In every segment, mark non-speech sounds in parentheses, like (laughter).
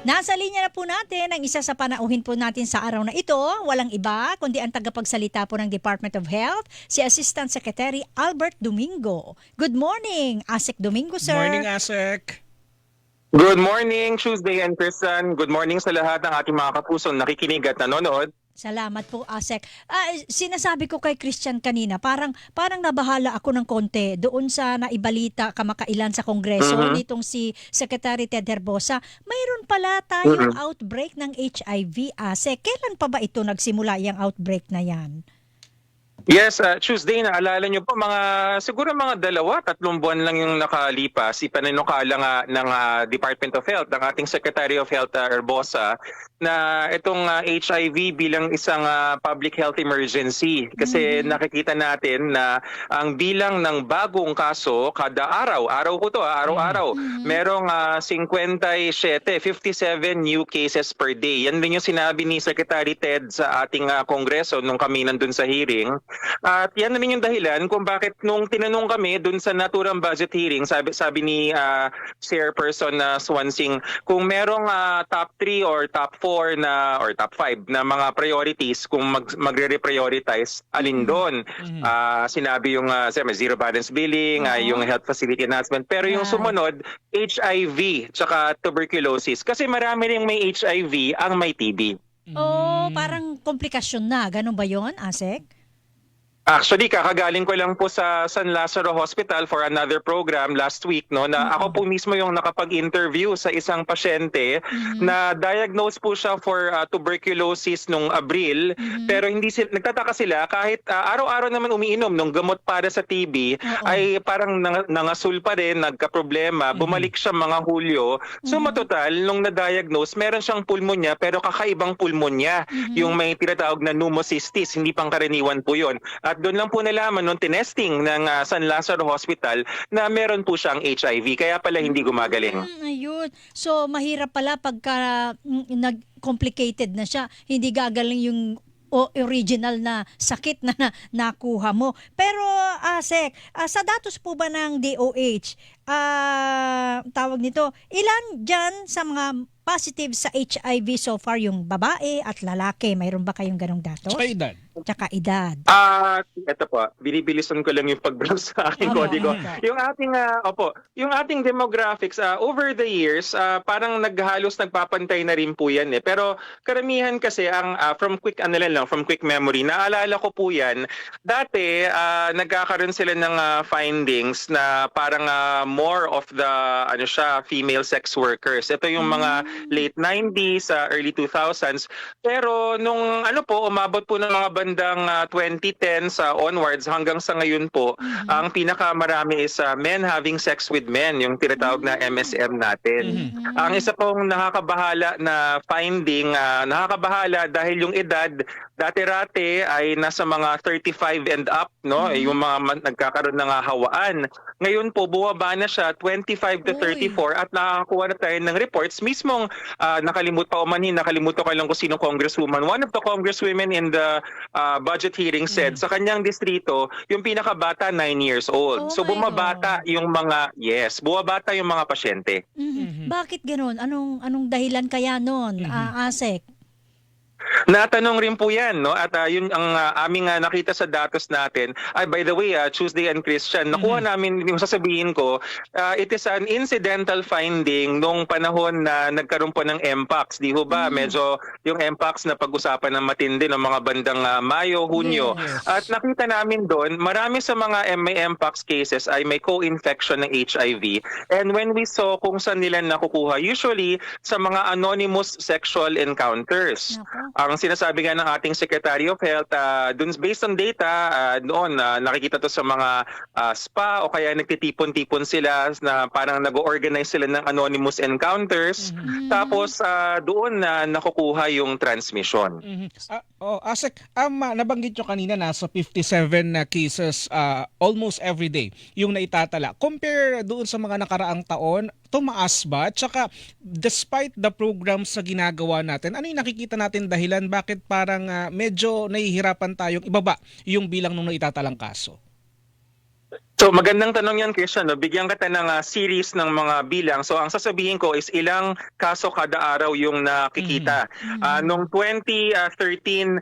Nasa linya na po natin ang isa sa panauhin po natin sa araw na ito, walang iba kundi ang tagapagsalita po ng Department of Health, si Assistant Secretary Albert Domingo. Good morning, Asik Domingo, sir. Morning, Asek. Good morning, Tuesday and Kristen. Good morning sa lahat ng ating mga kapusong nakikinig at nanonood. Salamat po, Asek. Ah, sinasabi ko kay Christian kanina, parang parang nabahala ako ng konti doon sa naibalita kamakailan sa Kongreso Mhm. nitong si Secretary Ted Herbosa. Mayroon pala tayong Mhm. outbreak ng HIV, Asek. Kailan pa ba ito nagsimula yung outbreak na yan? Yes, uh, Tuesday, naalala nyo po, mga, siguro mga dalawa, tatlong buwan lang yung nakalipas, ipananukala nga ng ah, Department of Health, ng ating Secretary of Health, uh, Herbosa, na itong ah, HIV bilang isang ah, public health emergency. Kasi Mhm. nakikita natin na ang bilang ng bagong kaso, kada araw, araw ko to, ah, araw-araw, Mhm. merong ah, 57, 57 new cases per day. Yan din yung sinabi ni Secretary Ted sa ating ah, kongreso nung kami nandun sa hearing. At yan naman yung dahilan kung bakit nung tinanong kami dun sa naturang budget hearing, sabi, sabi ni ah, Chairperson na Swansing, kung merong ah, top 3 or top 4 na or top 5 na mga priorities kung mag, magre-reprioritize, alin doon? Mhm. Ah, sinabi yung uh, zero balance billing, ah, Oo. yung health facility enhancement. Pero yung Yan. sumunod, HIV, tsaka tuberculosis. Kasi marami rin may HIV ang may TB. Oh, Mm. parang komplikasyon na. Ganun ba yon, Asek? Actually, kakagaling ko lang po sa San Lazaro Hospital for another program last week no na Mhm. ako po mismo yung nakapag-interview sa isang pasyente Mhm. na diagnosed po siya for ah, tuberculosis nung Abril Mhm. pero hindi sila nagtataka sila kahit ah, araw-araw naman umiinom ng gamot para sa TB Oo. ay parang nang, nangasul pa rin, nagka-problema, Mhm. bumalik siya mga Hulyo. So Mhm. matotal, nung na-diagnose, meron siyang pulmonya pero kakaibang pulmonya. Mhm. Yung may tinatawag na pneumocystis, hindi pang karaniwan po yun. At doon lang po nalaman nung tinesting ng ah, San Lazaro Hospital na meron po siyang HIV. Kaya pala hindi gumagaling. Mm, ayun. So, mahirap pala pagka mm, nag-complicated na siya. Hindi gagaling yung o original na sakit na, na nakuha mo. Pero, Asek, ah, sa datos po ba ng DOH, ah, tawag nito, ilan dyan sa mga positive sa HIV so far yung babae at lalaki? Mayroon ba kayong ganong datos? Tsaka edad. Tsaka edad. Ah, ito po, binibilisan ko lang yung pag-browse sa aking Opo, kodigo. opo. Yung ating ah, opo, yung ating demographics ah, over the years, ah, parang naghalos nagpapantay na rin po 'yan eh. Pero karamihan kasi ang ah, from quick ano lang, from quick memory, naalala ko po 'yan. Dati ah, nagkakaroon sila ng ah, findings na parang ah, more of the ano siya, female sex workers. Ito yung mga late 90s, ah, early 2000s. Pero nung ano po, umabot po ng mga bandang ah, 2010 sa onwards hanggang sa ngayon po, Mhm. ang pinakamarami is ah, men having sex with men, yung tinatawag na MSM natin. Mhm. Ang isa pong nakakabahala na finding, ah, nakakabahala dahil yung edad dati-rate ay nasa mga 35 and up, no? Mhm. Yung mga nagkakaroon ng hawaan. Ngayon po bumaba na siya 25 to Uy. 34 at nakakakuha na tayo ng reports mismong ah, nakalimut pa umanhin, nakalimutan ko lang kung sino congresswoman. One of the congresswomen in the ah, budget hearing said Mm. sa kanyang distrito, yung pinakabata 9 years old. Oh so bumabata yung mga yes, bumabata yung mga pasyente. Mhm. Mhm. Bakit ganun? Anong anong dahilan kaya noon, Mhm. ah, Asek? Natanong rin po yan, no? At ah, yun ang ah, aming ah, nakita sa datos natin. Ay, by the way, ah, Tuesday and Christian, nakuha Mhm. namin, yung sasabihin ko, ah, it is an incidental finding nung panahon na nagkaroon po ng MPAX. Di ho ba? Mhm. Medyo yung MPAX na pag-usapan ng matindi ng mga bandang ah, Mayo, Hunyo. Yes. At nakita namin doon, marami sa mga may MPAX cases ay may co-infection ng HIV. And when we saw kung saan nila nakukuha, usually sa mga anonymous sexual encounters. Nako. Ang sinasabi nga ng ating Secretary of Health, uh, dun, based on data, ah, noon ah, nakikita to sa mga ah, spa o kaya nagtitipon-tipon sila na parang nag-organize sila ng anonymous encounters. Mhm. Tapos ah, doon na nakukuha yung transmission. Mhm. Ah, oh, Asek, um, nabanggit nyo kanina nasa 57 na cases ah, almost every day yung naitatala. Compare doon sa mga nakaraang taon, tumaas ba? Tsaka despite the programs na ginagawa natin, ano yung nakikita natin dahilan bakit parang ah, medyo nahihirapan tayong ibaba yung bilang nung naitatalang kaso? So magandang tanong yan, Christian. No? Bigyan kita ng ah, series ng mga bilang. So ang sasabihin ko is ilang kaso kada araw yung nakikita. Ah, nung 2013,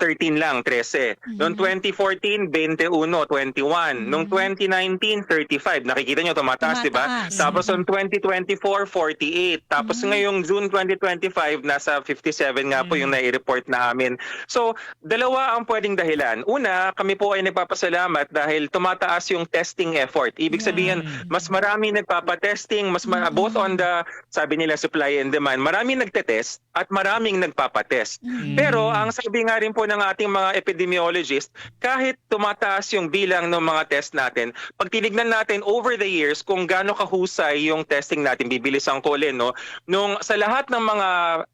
13 lang, 13. Noong 2014, 21, 21. Noong 2019, 35. Nakikita nyo, tumataas, di ba? Tumataas. Tapos noong 2024, 48. Tapos ngayong June 2025, nasa 57 nga po yung nai-report na amin. So, dalawa ang pwedeng dahilan. Una, kami po ay nagpapasalamat dahil tumataas yung testing effort. Ibig sabihin, mas marami nagpapatesting, mas ma- both on the, sabi nila, supply and demand, maraming nagtetest at maraming nagpapatest. Pero ang sabi nga rin po ng ating mga epidemiologist, kahit tumataas yung bilang ng mga test natin, pag tinignan natin over the years kung gaano kahusay yung testing natin, bibilis ang kolin, no? Nung sa lahat ng mga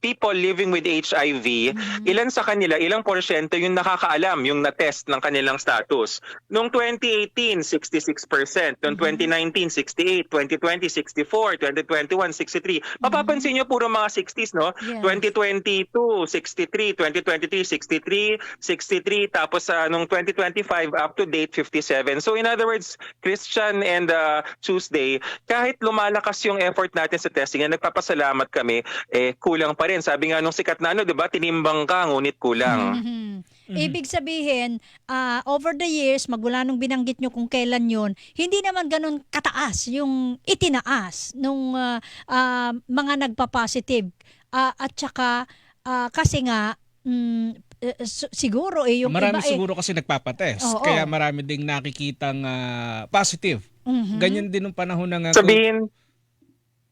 people living with HIV, ilan sa kanila, ilang porsyento yung nakakaalam yung na-test ng kanilang status. Noong 2018, 66%. Noong 2019, 68. 2020, 64. 2021, 63. Mapapansin nyo puro mga 60s, no? Yes. 2022, 63. 2023, 63. 63. Tapos sa nung 2025, up to date, 57. So in other words, Christian and uh, Tuesday, kahit lumalakas yung effort natin sa testing, na nagpapasalamat kami, eh kulang pa rin. Sabi nga nung sikat na ano, 'di ba? Tinimbang ka ngunit kulang. Mhm. Ibig sabihin, ah, over the years, magmula nung binanggit nyo kung kailan yun, hindi naman ganun kataas yung itinaas nung ah, ah, mga nagpa-positive. Ah, at saka, ah, kasi nga, mm, eh, su- siguro eh, yung marami iba eh, siguro kasi nagpapatest. Oo. Kaya marami ding nakikitang ah, positive. Mhm. Ganyan din nung panahon ng... Sabihin,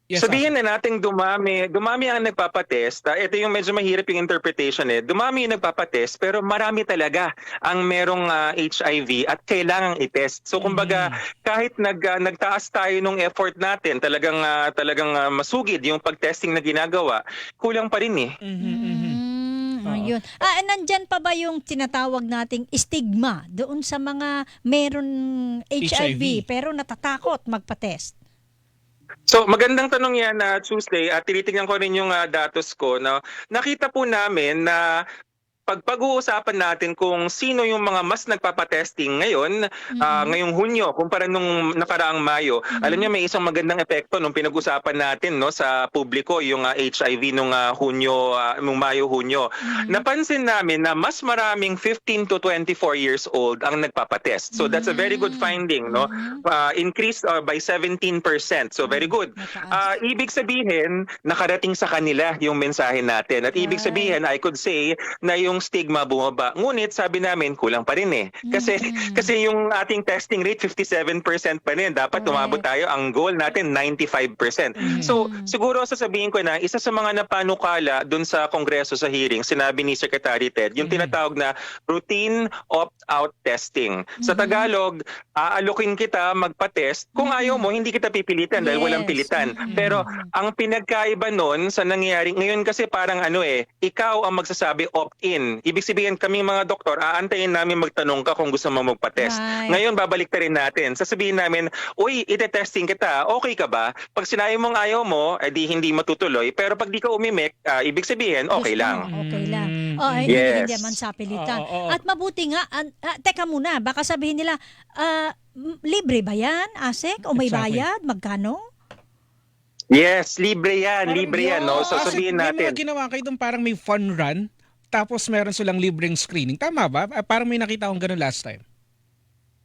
Yes, Sabihin na nating dumami, dumami ang nagpapatest. Ah, ito yung medyo mahirap yung interpretation eh. Dumami yung nagpapatest pero marami talaga ang merong ah, HIV at kailangang i-test. So kumbaga kahit nag ah, nagtaas tayo nung effort natin, talagang ah, talagang ah, masugid yung pag-testing na ginagawa, kulang pa rin eh. Mhm, mhm. Mm, Oo. ayun. Ah, nandyan pa ba yung tinatawag nating stigma doon sa mga meron HIV, HIV. pero natatakot magpa-test? So magandang tanong yan na Tuesday at tinitingnan ko rin yung ah, datos ko. No? Nakita po namin na pag pag-uusapan natin kung sino yung mga mas nagpapatesting ngayon, ah, ngayong Hunyo kumpara nung nakaraang Mayo, alam niyo may isang magandang epekto nung pinag-usapan natin no sa publiko yung ah, HIV nung ah, Hunyo, ah, nung Mayo Hunyo. Napansin namin na mas maraming 15 to 24 years old ang nagpapatest. So that's a very good finding, no? Ah, increased ah, by 17%. So very good. Ah, ibig sabihin, nakarating sa kanila yung mensahe natin. At ibig sabihin, I could say na yung stigma bumaba. Ngunit sabi namin, kulang pa rin eh. Kasi Mhm. kasi yung ating testing rate 57% pa rin. Dapat Correct. tumabot tayo ang goal natin 95%. So siguro sasabihin ko na isa sa mga napanukala dun sa kongreso sa hearing, sinabi ni Secretary Ted, yung tinatawag na routine opt-out testing. Sa Tagalog, aalokin kita magpa-test. Kung ayaw mo, hindi kita pipilitan dahil walang Yes. pilitan. Mhm. Pero ang pinagkaiba nun sa nangyayari, ngayon kasi parang ano eh, ikaw ang magsasabi opt-in. Ibig sabihin kami mga doktor, aantayin namin magtanong ka kung gusto mo magpa-test. Right. Ngayon babalik ta rin natin. Sasabihin namin, uy, ite-testing kita, okay ka ba? Pag sinabi mong ayaw mo, edi hindi matutuloy. Pero pag di ka umimik, ah, ibig sabihin, okay Gusto lang. mo, Okay lang. Mm. Oh, hindi, Yes. hindi naman sa pilitan. Oo, oo. At mabuti nga, an- ah, teka muna, baka sabihin nila, m- libre ba yan, Asek? O may Exactly. bayad? Magkano? Yes, libre yan, Parang libre yan. No? So sabihin May natin, mga ginawa kayo doon parang may fun run, tapos meron silang libreng screening. Tama ba? Parang may nakita akong ganun last time.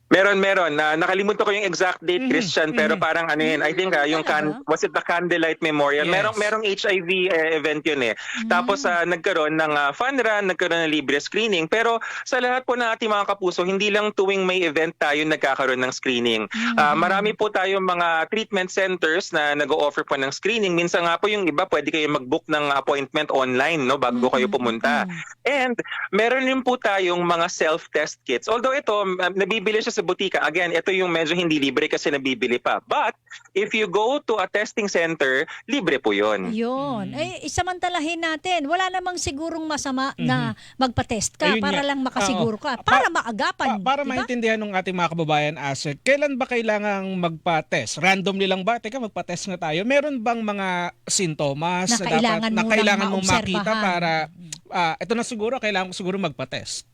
Meron, meron. Na nakalimutan ko yung exact date, Mhm, Christian, pero mhm. parang ano yun, I think ah, yung Talaga? can, was it the Candlelight Memorial? Yes. Merong merong HIV eh, event yun eh. Tapos ah, nagkaroon ng ah, fun run, nagkaroon ng libre screening. Pero sa lahat po ng ating mga kapuso, hindi lang tuwing may event tayo nagkakaroon ng screening. Ah, marami po tayong mga treatment centers na nag-o-offer po ng screening. Minsan nga po yung iba, pwede kayo mag-book ng appointment online no bago kayo pumunta. And meron din po tayong mga self-test kits. Although ito, um, nabibili siya sa butika. Again, ito yung medyo hindi libre kasi nabibili pa. But if you go to a testing center, libre po yun. Yun. Eh, isamantalahin natin. Wala namang sigurong masama Mhm. na magpa-test ka Ayun para nga. lang makasiguro Oo. ka. Pa- Para maagapan. Pa- para diba? maintindihan ng ating mga kababayan, Asek, kailan ba kailangang magpa-test? Randomly lang ba? Teka, magpa-test nga tayo. Meron bang mga sintomas Na kailangan dapat, na mo kailangan mong makita para, ah, ito na siguro, kailangan ko siguro magpa-test?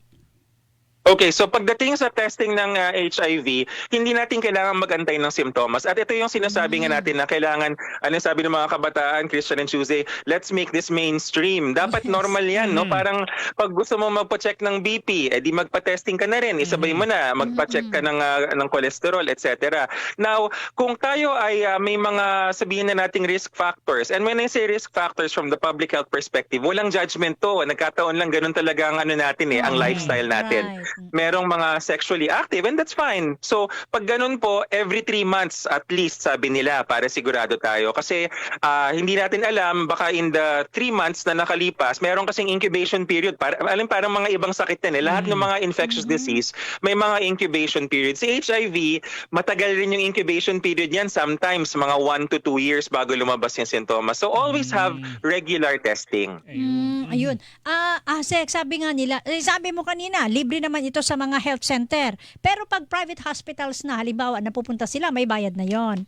Okay, so pagdating sa testing ng uh, HIV, hindi natin kailangan magantay ng simptomas. At ito yung sinasabi nga natin na kailangan, ano sabi ng mga kabataan, Christian and Tuesday, let's make this mainstream. Dapat Yes. normal yan, no? Mm. Parang pag gusto mo magpa-check ng BP, edi magpa-testing ka na rin. Isabay mo na, magpa-check ka ng, uh, ng cholesterol, etc. Now, kung tayo ay uh, may mga sabihin na nating risk factors, and when I say risk factors from the public health perspective, walang judgment to. Nagkataon lang ganun talaga ang ano natin eh, ang Mm. lifestyle natin Right. Merong mga sexually active and that's fine. So, pag ganun po, every three months at least sabi nila para sigurado tayo. Kasi ah, hindi natin alam, baka in the three months na nakalipas, meron kasing incubation period. Para, alam, parang mga ibang sakit yan eh. Lahat ng mga infectious disease, may mga incubation period. Sa HIV, matagal rin yung incubation period yan. Sometimes, mga one to two years bago lumabas yung sintomas. So, always have regular testing. Mm, ayun. Ah, Asek, sabi nga nila, eh, sabi mo kanina, libre naman ito sa mga health center. Pero pag private hospitals na, halimbawa, napupunta sila, may bayad na yon.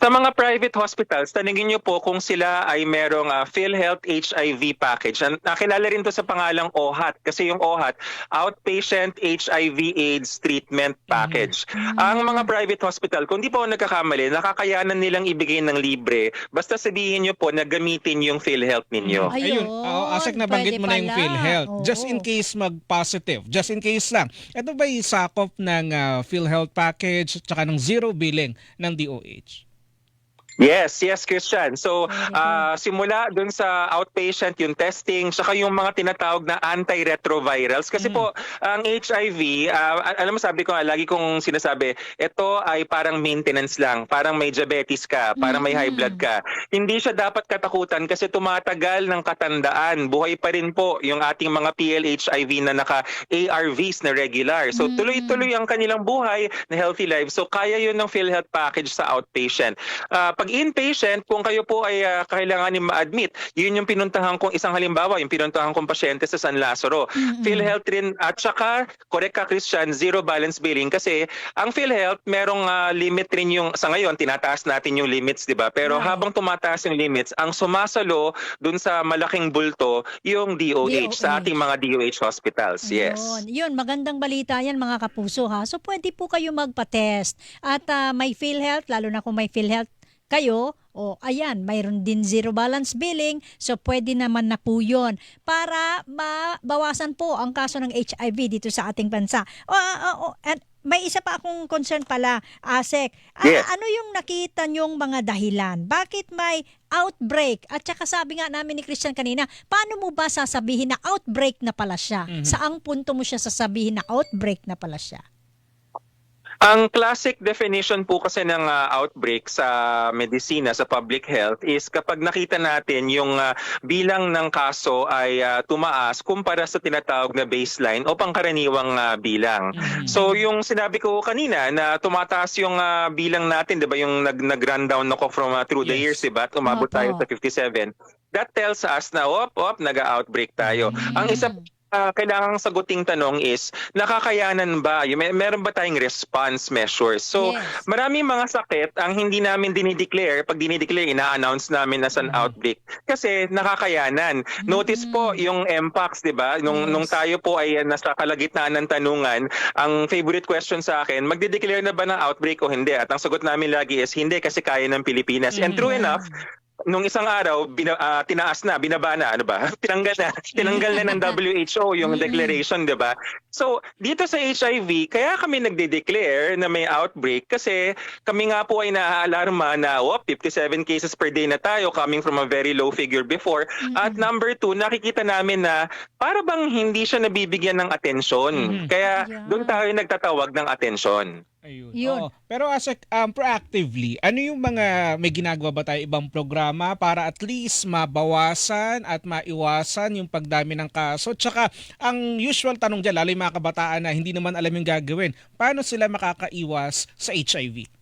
Sa mga private hospitals, tanungin niyo po kung sila ay merong ah, PhilHealth HIV package. An- Nakilala rin to sa pangalang OHAT kasi yung OHAT, Outpatient HIV AIDS Treatment Package. Ang mga private hospital, kung di po ako nagkakamali, nakakayanan nilang ibigay ng libre. Basta sabihin niyo po na gamitin yung PhilHealth ninyo. Ay, Ayun, Ayun, oh, asik nabanggit mo na yung pala. PhilHealth. Just in Oo. case mag-positive, just in case lang. Ito ba yung sakop ng ah, PhilHealth package tsaka ng zero billing ng DOH? Yes, yes, Christian. So, ah, simula dun sa outpatient, yung testing, saka yung mga tinatawag na antiretrovirals. Kasi po, ang HIV, ah, al- alam mo sabi ko lagi kong sinasabi, ito ay parang maintenance lang. Parang may diabetes ka, parang may high blood ka. Hindi siya dapat katakutan kasi tumatagal ng katandaan. Buhay pa rin po yung ating mga PLHIV na naka-ARVs na regular. So, Mm. tuloy-tuloy ang kanilang buhay na healthy life. So, kaya yun ng PhilHealth package sa outpatient. Ah, pag inpatient, kung kayo po ay ah, kailanganin ma-admit, yun yung pinuntahan kong isang halimbawa, yung pinuntahan kong pasyente sa San Lazaro. Mm-mm. PhilHealth rin, at saka, correct ka Christian, zero balance billing kasi ang PhilHealth merong ah, limit rin yung, sa ngayon, tinataas natin yung limits, di ba? Pero Right. habang tumataas yung limits, ang sumasalo dun sa malaking bulto, yung DOH, sa DOH. ating mga DOH hospitals. Yes. Ayun. Yun, magandang balita yan mga kapuso ha. So pwede po kayo magpa-test. At ah, may PhilHealth, lalo na kung may PhilHealth kayo, o ayan, mayroon din zero balance billing, so pwede naman na po yun para mabawasan po ang kaso ng HIV dito sa ating bansa. O, ah, ah, oh, and may isa pa akong concern pala, Asek. Ah, Yes. Ano yung nakita nyong mga dahilan? Bakit may outbreak? At saka sabi nga namin ni Christian kanina, paano mo ba sasabihin na outbreak na pala siya? Mhm. Saang punto mo siya sasabihin na outbreak na pala siya? Ang classic definition po kasi ng ah, outbreak sa medisina, sa public health is kapag nakita natin yung ah, bilang ng kaso ay ah, tumaas kumpara sa tinatawag na baseline o pangkaraniwang ah, bilang. So yung sinabi ko kanina na tumataas yung ah, bilang natin, 'di ba, yung nag nag-run down ako from ah, through the Yes. years, 'di ba? Umabot tayo Opo. sa 57. That tells us na op op nag-outbreak tayo. Ang isa ah, kailangang saguting tanong is nakakayanan ba? May, meron ba tayong response measures? So Yes. Maraming mga sakit ang hindi namin dinideclare, pag dinideclare, ina-announce namin as an Mhm. outbreak kasi nakakayanan. Notice po yung MPAX, di ba? Nung, Yes. nung tayo po ay uh, nasa kalagitnaan ng tanungan, ang favorite question sa akin, magdideclare na ba ng outbreak o hindi? At ang sagot namin lagi is hindi kasi kaya ng Pilipinas. And true Mhm. enough, nung isang araw, bina, ah, tinaas na, binaba na, ano ba? (laughs) Tinanggal na. Tinanggal na ng (laughs) WHO yung declaration, di ba? So, dito sa HIV, kaya kami nagde-declare na may outbreak kasi kami nga po ay naaalarma na, oh, 57 cases per day na tayo coming from a very low figure before. At number two, nakikita namin na para bang hindi siya nabibigyan ng atensyon. Mhm. Kaya Yeah. doon tayo nagtatawag ng atensyon. Ayun. Yun. Oo. Pero as um, proactively, ano yung mga may ginagawa ba tayo ibang programa para at least mabawasan at maiwasan yung pagdami ng kaso? Tsaka ang usual tanong dyan, lalo yung mga kabataan na hindi naman alam yung gagawin, paano sila makakaiwas sa HIV?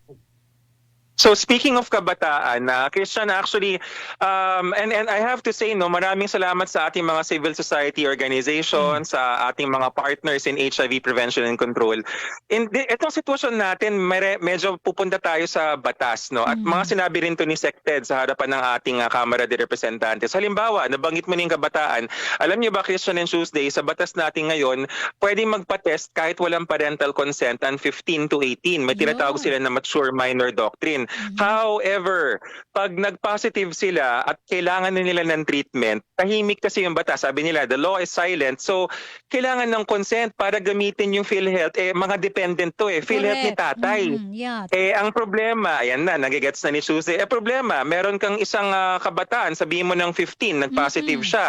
So speaking of kabataan, na Christian actually um, and and I have to say no, maraming salamat sa ating mga civil society organizations, sa ating mga partners in HIV prevention and control. In di, itong sitwasyon natin, mere, medyo pupunta tayo sa batas no. At Mm. mga sinabi rin to ni Sected sa harapan ng ating uh, Kamara de Representantes. Halimbawa, nabanggit mo ning kabataan. Alam niyo ba Christian and Tuesday sa batas natin ngayon, pwedeng magpa-test kahit walang parental consent ang 15 to 18. May tinatawag Yeah. sila na mature minor doctrine. Mhm. However, pag nag-positive sila at kailangan na nila ng treatment, tahimik kasi yung batas. Sabi nila, the law is silent. So, kailangan ng consent para gamitin yung PhilHealth. Eh, mga dependent to eh. PhilHealth ni tatay. Mhm, yeah. Eh, ang problema, ayan na, nagigets na ni Susie. Eh, problema, meron kang isang ah, kabataan, sabihin mo ng 15, nag-positive Mhm. siya.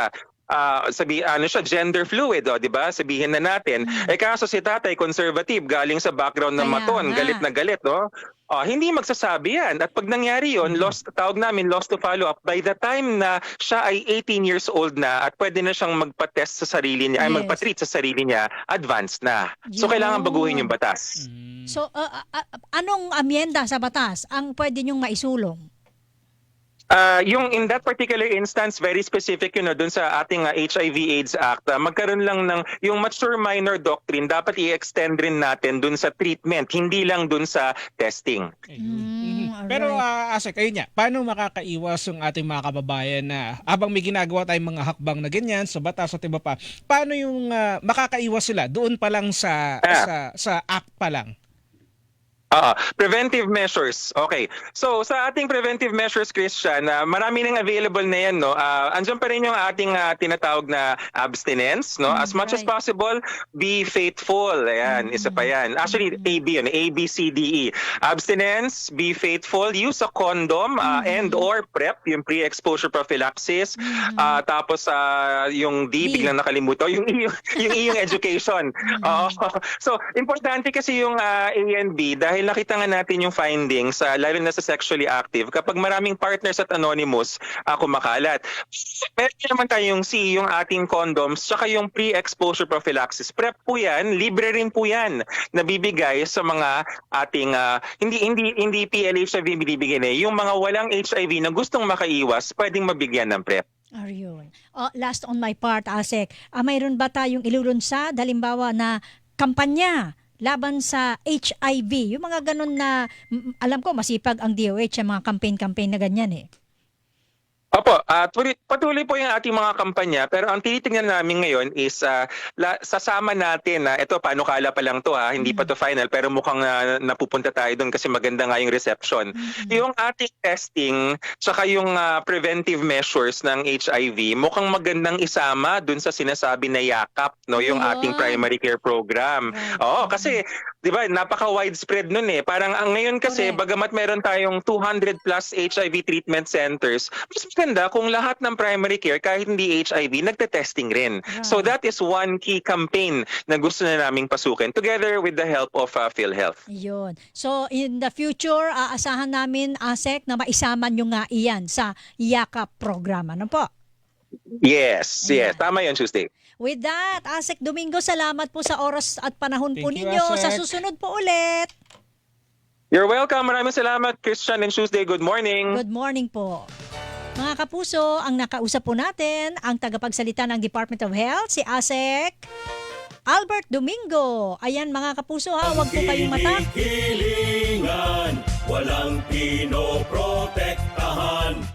Ah, sabi ano siya gender fluid oh, 'di ba? Sabihin na natin. Mhm. Eh kaso si tatay conservative, galing sa background ng Kaya maton, nga. galit na galit, no? Ah, hindi magsasabi yan. At pag nangyari yon, Mhm. lost tawag namin lost to follow up by the time na siya ay 18 years old na at pwede na siyang magpa-test sa sarili niya, ay Yes. magpa-treat sa sarili niya, advanced na. So kailangan Yun. baguhin yung batas. Mm. So, uh, uh, uh, anong amyenda sa batas ang pwede niyong maisulong? Ah, yung in that particular instance, very specific yun, no, dun sa ating ah, HIV AIDS Act, ah, magkaroon lang ng, yung mature minor doctrine, dapat i-extend rin natin dun sa treatment, hindi lang dun sa testing. Ayun. Mm. Pero uh, Asek, ayun nga, paano makakaiwas yung ating mga kababayan na habang may ginagawa tayong mga hakbang na ganyan sa batas at iba pa, paano yung ah, makakaiwas sila doon pa lang sa Ah. sa sa act pa lang? Ah, preventive measures. Okay. So sa ating preventive measures, Christian, ah, marami nang available na yan, no. Ah, andyan pa rin yung ating ah, tinatawag na abstinence, no. As much as possible, be faithful. Ayan, isa pa yan. Actually, Mm. A B yun, A B C D E. Abstinence, be faithful, use a condom Mm. and or PrEP, yung pre-exposure prophylaxis. Ah, tapos ah, yung D, biglang nakalimutan. Yung E, yung, E, yung education. (laughs) Oo. So, importante kasi yung ah, A and B dahil nakita nga natin yung findings, ah, lalo na sa sexually active, kapag maraming partners at anonymous ah, kumakalat. Meron naman tayong C, yung ating condoms, tsaka yung pre-exposure prophylaxis. PrEP po yan, libre rin po yan, nabibigay sa mga ating, ah, hindi, hindi, hindi PLHIV binibigyan eh, yung mga walang HIV na gustong makaiwas, pwedeng mabigyan ng PrEP. Ayun. Oh, last on my part, Asek, ah, mayroon ba tayong ilulunsad, halimbawa na kampanya laban sa HIV? Yung mga ganun na, alam ko, masipag ang DOH sa mga campaign-campaign na ganyan eh. Opo, ah, tuloy- patuloy po yung ating mga kampanya pero ang tinitingnan namin ngayon is ah, la, sasama natin na ito panukala pa lang to ha, hindi pa to final pero mukhang ah, napupunta tayo doon kasi maganda nga yung reception. Mhm. Yung ating testing tsaka yung ah, preventive measures ng HIV mukhang magandang isama doon sa sinasabi na yakap no yung Ayun. ating primary care program. Right. Oo, kasi 'di ba, napaka widespread nun eh. Parang ang ngayon kasi Correct. bagamat meron tayong 200 plus HIV treatment centers, mas maganda kung lahat ng primary care kahit hindi HIV nagte-testing rin. So Right. that is one key campaign na gusto na naming pasukin together with the help of uh, PhilHealth. Yun. So, in the future, aasahan namin, Asek, na maisama nyo nga iyan sa Yakap program. Ano po? Yes, yes, tama 'yon Tuesday. With that, Asek Domingo, salamat po sa oras at panahon po Thank you, ninyo. Sa Asek. susunod po ulit. You're welcome. Maraming salamat Christian and Tuesday. Good morning. Good morning po. Mga kapuso, ang nakausap po natin, ang tagapagsalita ng Department of Health, si Asek Albert Domingo. Ayan mga kapuso ha, huwag po kayong mata. Hilingan, walang pinoprotektahan.